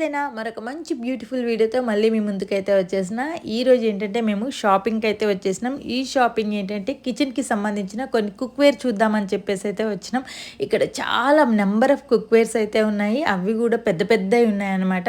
మంచిదేనా మరొక మంచి బ్యూటిఫుల్ వీడియోతో మళ్ళీ మీ ముందుకైతే వచ్చేసిన. ఈ రోజు ఏంటంటే మేము షాపింగ్కి అయితే వచ్చేసినాం. ఈ షాపింగ్ ఏంటంటే కిచెన్కి సంబంధించిన కొన్ని కుక్వేర్ చూద్దామని చెప్పేసి అయితే వచ్చినాం. ఇక్కడ చాలా నెంబర్ ఆఫ్ కుక్వేర్స్ అయితే ఉన్నాయి. అవి కూడా పెద్ద పెద్దవి ఉన్నాయన్నమాట.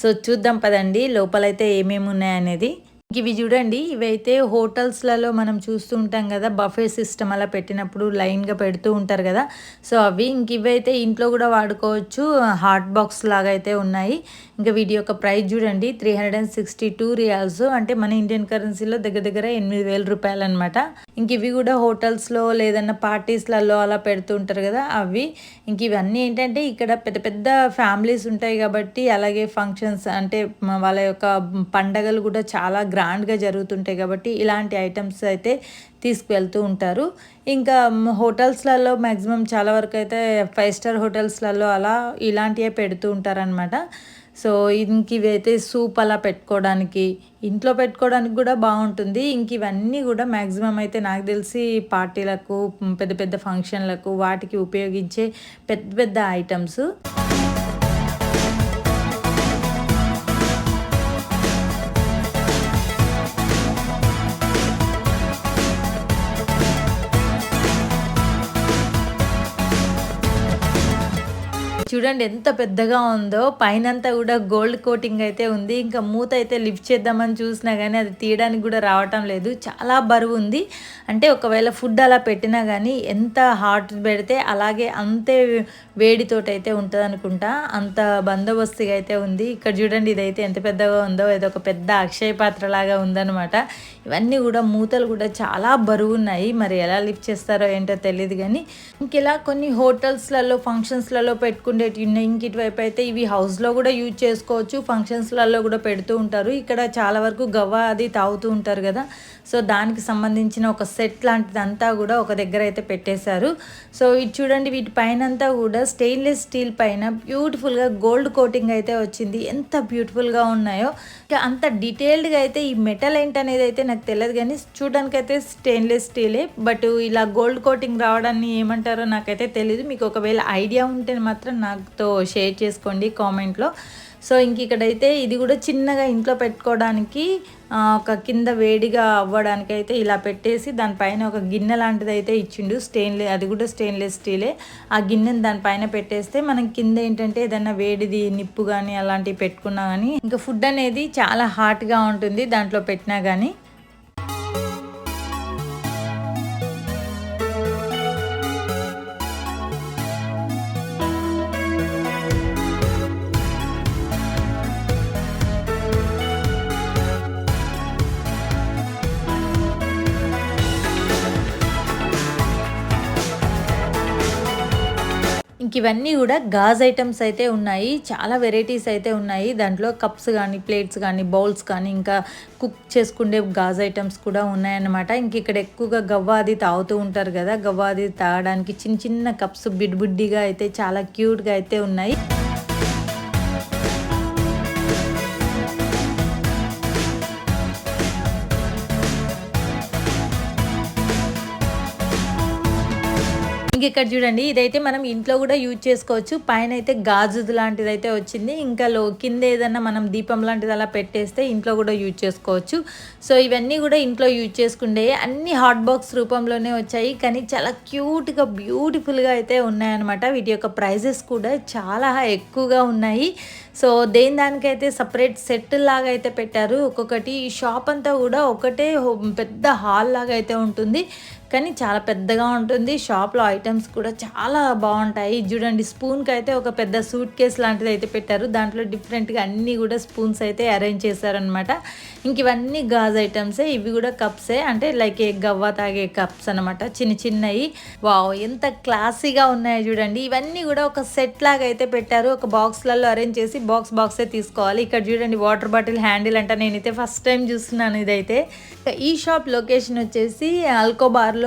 సో చూద్దాం పదండి. లోపలైతే ఏమేమి ఉన్నాయనేది ఇవి చూడండి ఇవైతే హోటల్స్లలో మనం చూస్తూ ఉంటాం కదా బఫే సిస్టమ్ అలా పెట్టినప్పుడు లైన్గా పెడుతూ ఉంటారు కదా. సో అవి ఇంక ఇవైతే ఇంట్లో కూడా వాడుకోవచ్చు. హాట్ బాక్స్ లాగా అయితే ఉన్నాయి. ఇంకా వీటి యొక్క ప్రైస్ చూడండి three hundred and sixty two riyals అంటే మన ఇండియన్ కరెన్సీలో దగ్గర దగ్గర ఎనిమిది వేల రూపాయలు అనమాట ఇంక ఇవి కూడా హోటల్స్లో లేదన్నా పార్టీస్లలో అలా పెడుతూ ఉంటారు కదా అవి. ఇంక ఇవన్నీ ఏంటంటే ఇక్కడ పెద్ద పెద్ద ఫ్యామిలీస్ ఉంటాయి కాబట్టి అలాగే ఫంక్షన్స్ అంటే వాళ్ళ యొక్క పండగలు కూడా చాలా గ్రాండ్గా జరుగుతుంటాయి కాబట్టి ఇలాంటి ఐటమ్స్ అయితే తీసుకువెళ్తూ ఉంటారు. ఇంకా హోటల్స్లలో మ్యాక్సిమం చాలా వరకు అయితే ఫైవ్ స్టార్ హోటల్స్లలో అలా ఇలాంటివే పెడుతూ ఉంటారనమాట సో ఇంక ఇవైతే సూప్ అలా పెట్టుకోవడానికి ఇంట్లో పెట్టుకోవడానికి కూడా బాగుంటుంది. ఇంక ఇవన్నీ కూడా మ్యాక్సిమం అయితే నాకు తెలిసి పార్టీలకు పెద్ద పెద్ద ఫంక్షన్లకు వాటికి ఉపయోగించే పెద్ద పెద్ద ఐటమ్స్. చూడండి ఎంత పెద్దగా ఉందో. పైనంతా కూడా గోల్డ్ కోటింగ్ అయితే ఉంది. ఇంకా మూత అయితే లిఫ్ట్ చేద్దామని చూసినా కానీ అది తీయడానికి కూడా రావటం లేదు. చాలా బరువు ఉంది. అంటే ఒకవేళ ఫుడ్ అలా పెట్టినా కానీ ఎంత హాట్ పెడితే అలాగే అంతే వేడితోటి అయితే ఉంటుంది అనుకుంటా అంత బందోబస్తుగా అయితే ఉంది. ఇక్కడ చూడండి ఇదైతే ఎంత పెద్దగా ఉందో. ఇది ఒక పెద్ద అక్షయ పాత్ర లాగా ఉందన్నమాట. ఇవన్నీ కూడా మూతలు కూడా చాలా బరువు ఉన్నాయి. మరి ఎలా లిఫ్ట్ చేస్తారో ఏంటో తెలియదు కానీ ఇంకెలా కొన్ని హోటల్స్లలో ఫంక్షన్స్లలో పెట్టుకునే ఉన్నాయి ఇంక వైపు అయితే ఇవి హౌస్లో కూడా యూజ్ చేసుకోవచ్చు. ఫంక్షన్స్లలో కూడా పెడుతూ ఉంటారు. ఇక్కడ చాలా వరకు గవ్వ అది తాగుతూ ఉంటారు కదా. సో దానికి సంబంధించిన ఒక సెట్ లాంటిదంతా కూడా ఒక దగ్గర అయితే పెట్టేశారు. సో ఇది చూడండి వీటి పైన అంతా కూడా స్టెయిన్లెస్ స్టీల్ పైన బ్యూటిఫుల్గా గోల్డ్ కోటింగ్ అయితే వచ్చింది. ఎంత బ్యూటిఫుల్గా ఉన్నాయో. ఇంకా అంత డీటెయిల్డ్గా అయితే ఈ మెటల్ ఏంటనేది అయితే నాకు తెలియదు కానీ చూడడానికైతే స్టెయిన్లెస్ స్టీలే. బట్ ఇలా గోల్డ్ కోటింగ్ రావడాన్ని ఏమంటారో నాకైతే తెలియదు మీకు ఒకవేళ ఐడియా ఉంటే మాత్రం నాతో షేర్ చేసుకోండి కామెంట్లో. సో ఇంక ఇక్కడైతే ఇది కూడా చిన్నగా ఇంట్లో పెట్టుకోవడానికి ఒక కింద వేడిగా అవ్వడానికి అయితే ఇలా పెట్టేసి దానిపైన ఒక గిన్నె లాంటిది అయితే ఇచ్చిండు. స్టెయిన్లెస్ అది కూడా స్టెయిన్లెస్ స్టీలే. ఆ గిన్నెని దానిపైన పెట్టేస్తే మనం కింద ఏంటంటే ఏదైనా వేడిది నిప్పు కానీ అలాంటివి పెట్టుకున్నా కానీ ఇంకా ఫుడ్ అనేది చాలా హాట్గా ఉంటుంది దాంట్లో పెట్టినా కానీ ఇంక ఇవన్నీ కూడా గాజ్ ఐటమ్స్ అయితే ఉన్నాయి. చాలా వెరైటీస్ అయితే ఉన్నాయి. దాంట్లో కప్స్ కానీ ప్లేట్స్ కానీ బౌల్స్ కానీ ఇంకా కుక్ చేసుకునే గాజ్ ఐటమ్స్ కూడా ఉన్నాయన్నమాట. ఇంక ఇక్కడ ఎక్కువగా గవ్వాది తాగుతూ ఉంటారు కదా గవ్వాది తాగడానికి చిన్న చిన్న కప్స్ బిడ్బుడ్డిగా అయితే చాలా క్యూట్గా అయితే ఉన్నాయి. ఇంక ఇక్కడ చూడండి ఇదైతే మనం ఇంట్లో కూడా యూజ్ చేసుకోవచ్చు. పైన అయితే గాజుది లాంటిది అయితే వచ్చింది. ఇంకా లో కింద ఏదన్నా మనం దీపం లాంటిది అలా పెట్టేస్తే ఇంట్లో కూడా యూజ్ చేసుకోవచ్చు. సో ఇవన్నీ కూడా ఇంట్లో యూజ్ చేసుకుండే అన్ని హాట్ బాక్స్ రూపంలోనే వచ్చాయి. కానీ చాలా క్యూట్గా బ్యూటిఫుల్గా అయితే ఉన్నాయన్నమాట. వీటి యొక్క ప్రైజెస్ కూడా చాలా ఎక్కువగా ఉన్నాయి. సో దేని దానికైతే సపరేట్ సెట్ లాగా అయితే పెట్టారు ఒక్కొక్కటి ఈ షాప్ అంతా కూడా ఒకటే హో- పెద్ద హాల్ లాగా అయితే ఉంటుంది. కానీ చాలా పెద్దగా ఉంటుంది. షాప్లో ఐటమ్స్ కూడా చాలా బాగుంటాయి. చూడండి స్పూన్కి అయితే ఒక పెద్ద సూట్ కేస్ లాంటిది అయితే పెట్టారు. దాంట్లో డిఫరెంట్గా అన్నీ కూడా స్పూన్స్ అయితే అరేంజ్ చేశారనమాట ఇంక ఇవన్నీ గాజ్ ఐటమ్సే ఇవి కూడా కప్సే. అంటే లైక్ ఏ గవ్వ తాగే కప్స్ అనమాట చిన్న చిన్నవి వావ్ ఎంత క్లాసీగా ఉన్నాయో చూడండి. ఇవన్నీ కూడా ఒక సెట్ లాగా అయితే పెట్టారు. ఒక బాక్స్లలో అరేంజ్ చేసి బాక్స్ బాక్సే తీసుకోవాలి. ఇక్కడ చూడండి వాటర్ బాటిల్ హ్యాండిల్ అంట. నేనైతే ఫస్ట్ టైం చూస్తున్నాను ఇదైతే. ఈ షాప్ లొకేషన్ వచ్చేసి అల్కోబార్లో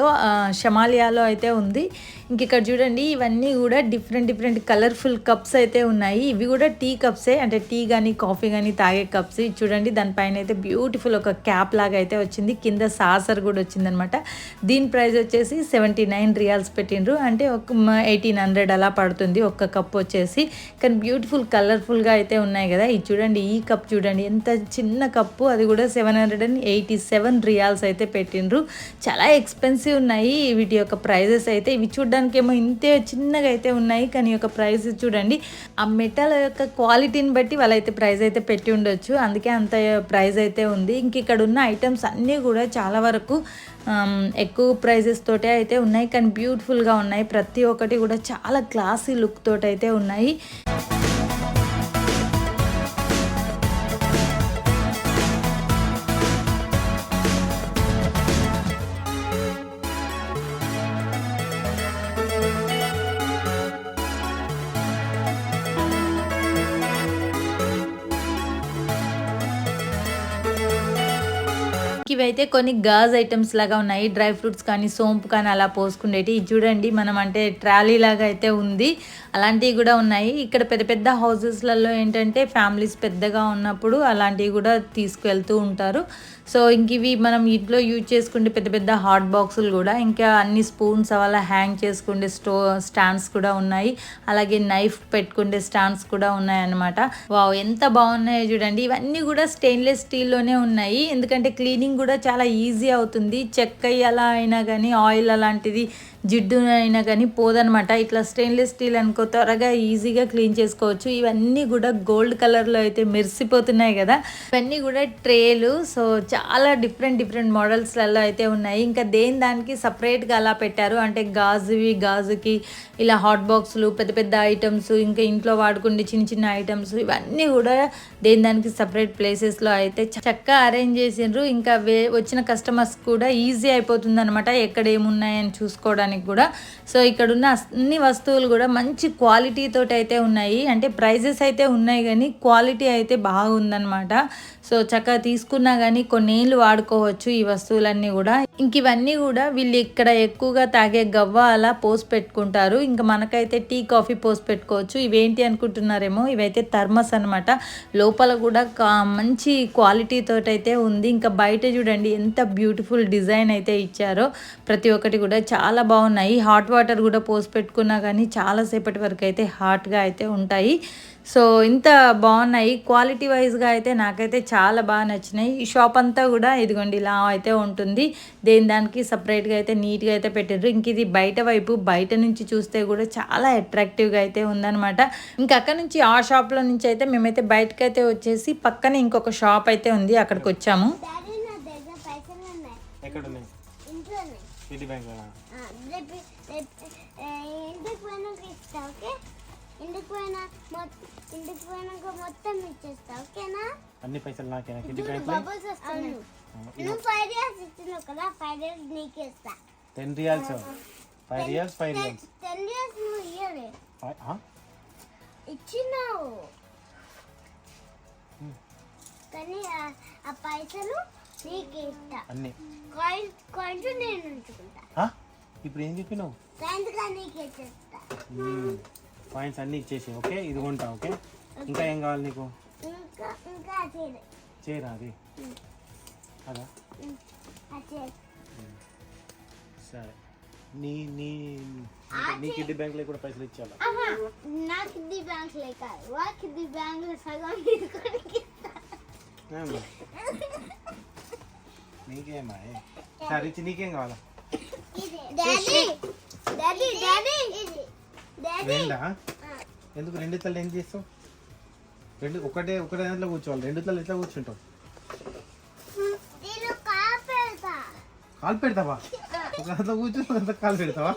షమాలియాలో అయితే ఉంది. ఇంక ఇక్కడ చూడండి ఇవన్నీ కూడా డిఫరెంట్ డిఫరెంట్ కలర్ఫుల్ కప్స్ అయితే ఉన్నాయి. ఇవి కూడా టీ కప్సే అంటే టీ కానీ కాఫీ కానీ తాగే కప్స్ చూడండి దానిపైన అయితే బ్యూటిఫుల్ ఒక క్యాప్ లాగా అయితే వచ్చింది. కింద సాసర్ కూడా వచ్చిందనమాట. దీని ప్రైస్ వచ్చేసి సెవెంటీ నైన్ రియాల్స్ పెట్టిండ్రు. అంటే ఒక ఎయిటీన్ హండ్రెడ్ అలా పడుతుంది ఒక్క కప్ వచ్చేసి. కానీ బ్యూటిఫుల్ కలర్ఫుల్గా అయితే ఉన్నాయి కదా. ఇది చూడండి ఈ కప్ చూడండి ఎంత చిన్న కప్పు అది కూడా seven hundred and eighty seven riyals అయితే పెట్టిండ్రు. చాలా ఎక్స్పెన్సివ్ ఉన్నాయి వీటి యొక్క ప్రైజెస్ అయితే. ఇవి చూడ ఏమో ఇంతే చిన్నగా అయితే ఉన్నాయి కానీ యొక్క ప్రైస్ చూడండి. ఆ మెటల్ యొక్క క్వాలిటీని బట్టి వాళ్ళైతే ప్రైస్ అయితే పెట్టి ఉండొచ్చు. అందుకే అంత ప్రైస్ అయితే ఉంది. ఇంక ఇక్కడ ఉన్న ఐటమ్స్ అన్నీ కూడా చాలా వరకు ఎక్కువ ప్రైజెస్ తోటే అయితే ఉన్నాయి. కానీ బ్యూటిఫుల్గా ఉన్నాయి. ప్రతి ఒక్కటి కూడా చాలా క్లాసీ లుక్ తోటైతే అయితే ఉన్నాయి. ఇవైతే కొన్ని గాజ్ ఐటమ్స్ లాగా ఉన్నాయి. డ్రై ఫ్రూట్స్ కానీ సోంపు కానీ అలా పోసుకునేటి. ఇది చూడండి మనం అంటే ట్రాలీ లాగా అయితే ఉంది. అలాంటివి కూడా ఉన్నాయి. ఇక్కడ పెద్ద పెద్ద హౌసెస్లలో ఏంటంటే ఫ్యామిలీస్ పెద్దగా ఉన్నప్పుడు అలాంటివి కూడా తీసుకువెళ్తూ ఉంటారు. సో ఇంక ఇవి మనం ఇంట్లో యూజ్ చేసుకుంటే పెద్ద పెద్ద హాట్ బాక్సులు కూడా. ఇంకా అన్ని స్పూన్స్ అలా హ్యాంగ్ చేసుకుండే స్టో స్టాండ్స్ కూడా ఉన్నాయి. అలాగే నైఫ్ పెట్టుకుండే స్టాండ్స్ కూడా ఉన్నాయి అన్నమాట వావ్ ఎంత బాగున్నాయో చూడండి. ఇవన్నీ కూడా స్టెయిన్లెస్ స్టీల్లోనే ఉన్నాయి. ఎందుకంటే క్లీనింగ్ కూడా చాలా ఈజీ అవుతుంది. చెక్క ఎలా అయినా కానీ ఆయిల్ అలాంటిది జిడ్డు అయినా కానీ పోదనమాట ఇట్లా స్టెయిన్లెస్ స్టీల్ అనుకో త్వరగా ఈజీగా క్లీన్ చేసుకోవచ్చు. ఇవన్నీ కూడా గోల్డ్ కలర్లో అయితే మెరిసిపోతున్నాయి కదా. ఇవన్నీ కూడా ట్రేలు సో చాలా డిఫరెంట్ డిఫరెంట్ మోడల్స్లలో అయితే ఉన్నాయి. ఇంకా దేని దానికి సపరేట్గా అలా పెట్టారు? అంటే గాజువి గాజుకి ఇలా హాట్ బాక్సులు పెద్ద పెద్ద ఐటమ్స్ ఇంకా ఇంట్లో వాడుకునే చిన్న చిన్న ఐటమ్స్ ఇవన్నీ కూడా దేని దానికి సపరేట్ ప్లేసెస్లో అయితే చక్కగా అరేంజ్ చేసిండ్రు. ఇంకా వే వచ్చిన కస్టమర్స్ కూడా ఈజీ అయిపోతుంది అనమాట ఎక్కడ ఏమున్నాయని చూసుకోవడానికి. కూడా. సో ఇక్కడ ఉన్న అన్ని వస్తువులు కూడా మంచి క్వాలిటీ తోటి అయితే ఉన్నాయి. అంటే ప్రైజెస్ అయితే ఉన్నాయి కానీ క్వాలిటీ అయితే బాగుందనమాట సో చక్కగా తీసుకున్నా కానీ కొన్నేళ్ళు వాడుకోవచ్చు ఈ వస్తువులన్నీ కూడా. ఇంక ఇవన్నీ కూడా వీళ్ళు ఇక్కడ ఎక్కువగా తాగే గవ్వ అలా పోసి పెట్టుకుంటారు. ఇంకా మనకైతే టీ కాఫీ పోసి పెట్టుకోవచ్చు. ఇవేంటి అనుకుంటున్నారేమో ఇవైతే థర్మస్ అనమాట లోపల కూడా మంచి క్వాలిటీ అయితే ఉంది. ఇంకా బయట చూడండి ఎంత బ్యూటిఫుల్ డిజైన్ అయితే ఇచ్చారో. ప్రతి ఒక్కటి కూడా చాలా బాగున్నాయి. హాట్ వాటర్ కూడా పోసి పెట్టుకున్నా కానీ చాలాసేపటి వరకు అయితే హాట్గా అయితే ఉంటాయి. సో ఇంత బాగున్నాయి. క్వాలిటీ వైజ్గా అయితే నాకైతే చాలా బాగా నచ్చినాయి. ఈ షాప్ అంతా కూడా ఇదిగోండి ఇలా అయితే ఉంటుంది. దేని దానికి సపరేట్గా అయితే నీట్గా అయితే పెట్టారు ఇంక ఇది బయట వైపు బయట నుంచి చూస్తే కూడా చాలా అట్రాక్టివ్గా అయితే ఉందన్నమాట. ఇంకా అక్కడ నుంచి ఆ షాప్లో నుంచి అయితే మేమైతే బయటకు అయితే వచ్చేసి పక్కనే ఇంకొక షాప్ అయితే ఉంది. అక్కడికి వచ్చాము. ఇంటికి పోయినాక మొత్తం ఇచ్చేస్తా ఓకేనా? అన్ని పైసలు నాకేనా? సిటీ చూడు బ్యాంక్ బబుల్స్ వస్తున్నాయి. నువ్వు ఫైవ్ ఇయర్స్ ఇచ్చినావు కదా ఫైవ్ ఇయర్స్ నీకు ఇస్తా. Ten riyals five riyals five riyals ten years నువ్వు ఇయ్యలే. ఫైవ్ ఇచ్చినావు. కానీ ఆ- పైసలు నీకు ఇస్తా. అన్ని. కాయిన్స్ కాయిన్స్ నేను ఉంచుకుంటా. ఆ? ఇప్పుడు ఏం చెప్పినావు? కాయిన్స్గా నీకు ఇచ్చేస్తా. పాయింట్స్ అన్ని ఇచ్చేసి ఓకే? ఇది కొంటా ఓకే? ఇంకా ఏం కావాలి నీకు? ఇంకా ఇంకా అచేది చేయరా అది? అదా? సరే. నీ నీ నీ కిడ్డీ బ్యాంక్లో కూడా పైసలు ఇచ్చాలా? నాకు ఇది బ్యాంక్ లేక వాళ్ళకి ఇది బ్యాంక్ సగం తీసుకొని ఇస్తా. ఏమ్మా? నీకేమా? సరే ఇచ్చి నీకేం కావాలా? ఎందుకు రెండు? తల్లి ఏం చేస్తావు? రెండు ఒకటే ఒకటే దాంట్లో కూర్చోవాలి. రెండు తల్లి ఎట్లా కూర్చుంటావు? కాలు పెడతావా? ఒక దాంట్లో కూర్చొని దాంట్లో కాలు పెడతావా?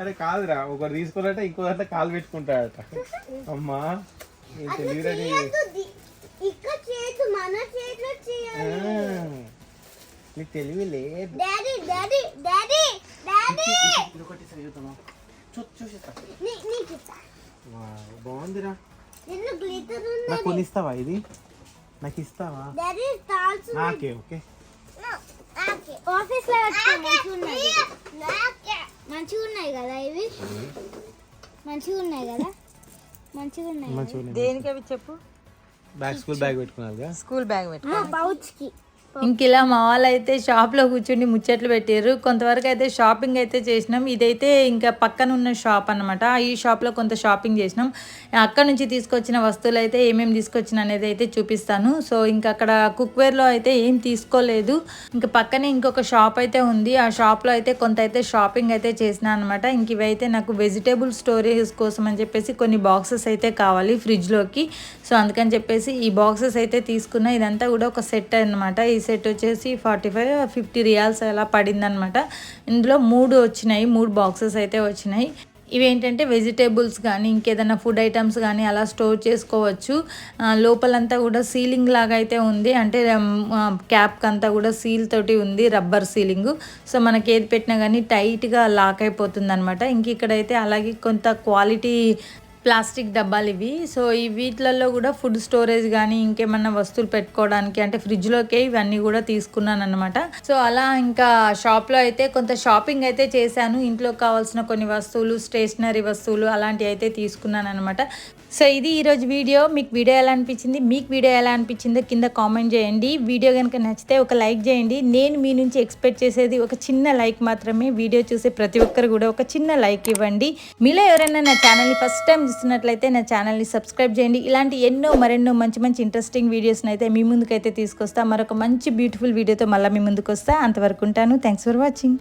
అరే కాదురా ఒకటి తీసుకోవాలంటే ఇంకో దాంట్లో కాలు పెట్టుకుంటాడట. అమ్మా నీకు తెలివి లేదు. Daddy daddy daddy daddy. చూ చూసేస్తా బాగుందిరా నాకు కొనిస్తావా ఇది నాకు ఇస్తావా నాకే ఓకే ఆఫీస్లో పెట్టుకో మంచిగా ఉన్నాయి మంచిగా ఉన్నాయి కదా ఇవి మంచిగా ఉన్నాయి కదా మంచిగా ఉన్నాయి దేనికి అవి చెప్పు బ్యాగ్ స్కూల్ బ్యాగ్ పెట్టుకున్నారుగా స్కూల్ బ్యాగ్ పెట్టు పౌచ్కి ఇంక ఇలా మా వాళ్ళు అయితే షాప్లో కూర్చుని ముచ్చట్లు పెట్టారు కొంతవరకు అయితే షాపింగ్ అయితే చేసినాం. ఇదైతే ఇంకా పక్కన ఉన్న షాప్ అనమాట ఈ షాప్లో కొంత షాపింగ్ చేసినాం. అక్కడ నుంచి తీసుకొచ్చిన వస్తువులు అయితే ఏమేమి తీసుకొచ్చిన అనేది అయితే చూపిస్తాను. సో ఇంకా అక్కడ కుక్వేర్లో అయితే ఏం తీసుకోలేదు. ఇంకా పక్కనే ఇంకొక షాప్ అయితే ఉంది. ఆ షాప్లో అయితే కొంత అయితే షాపింగ్ అయితే చేసిన అనమాట ఇంక ఇవైతే నాకు వెజిటేబుల్ స్టోరేజ్ కోసం అని చెప్పేసి కొన్ని బాక్సెస్ అయితే కావాలి ఫ్రిడ్జ్లోకి సో అందుకని చెప్పేసి ఈ బాక్సెస్ అయితే తీసుకున్నా. ఇదంతా కూడా ఒక సెట్ అన్నమాట. ఈ సెట్ వచ్చేసి ఫార్టీ ఫైవ్ ఫిఫ్టీ రియాల్స్ అలా పడిందనమాట. ఇందులో మూడు వచ్చినాయి మూడు బాక్సెస్ అయితే వచ్చినాయి. ఇవి ఏంటంటే వెజిటేబుల్స్ కానీ ఇంకేదైనా ఫుడ్ ఐటమ్స్ కానీ అలా స్టోర్ చేసుకోవచ్చు. లోపలంతా కూడా సీలింగ్ లాగా అయితే ఉంది. అంటే క్యాప్కి అంతా కూడా సీల్ తోటి ఉంది రబ్బర్ సీలింగ్. సో మనకి ఏది పెట్టినా కానీ టైట్గా లాక్ అయిపోతుంది అనమాట ఇంక ఇక్కడైతే అలాగే కొంత క్వాలిటీ ప్లాస్టిక్ డబ్బాలు ఇవి. సో ఈ వీటిలలో కూడా ఫుడ్ స్టోరేజ్ కానీ ఇంకేమన్నా వస్తువులు పెట్టుకోవడానికి అంటే ఫ్రిడ్జ్లోకే ఇవన్నీ కూడా తీసుకున్నాను అనమాట సో అలా ఇంకా షాప్లో అయితే కొంత షాపింగ్ అయితే చేశాను. ఇంట్లో కావాల్సిన కొన్ని వస్తువులు స్టేషనరీ వస్తువులు అలాంటివి అయితే తీసుకున్నాను అనమాట సో ఇది ఈరోజు వీడియో. మీకు వీడియో ఎలా అనిపించింది? మీకు వీడియో ఎలా అనిపించిందో కింద కామెంట్ చేయండి. వీడియో కనుక నచ్చితే ఒక లైక్ చేయండి. నేను మీ నుంచి ఎక్స్పెక్ట్ చేసేది ఒక చిన్న లైక్ మాత్రమే. వీడియో చూసే ప్రతి ఒక్కరు కూడా ఒక చిన్న లైక్ ఇవ్వండి. మీలో ఎవరైనా నా ఛానల్ని ఫస్ట్ టైం చూస్తున్నట్లయితే నా ఛానల్ని సబ్స్క్రైబ్ చేయండి. ఇలాంటి ఎన్నో మరెన్నో మంచి మంచి ఇంట్రెస్టింగ్ వీడియోస్ని అయితే మీ ముందుకైతే తీసుకొస్తా. మరొక మంచి బ్యూటిఫుల్ వీడియోతో మళ్ళీ మీ ముందుకు వస్తా అంతవరకు ఉంటాను. Thanks for watching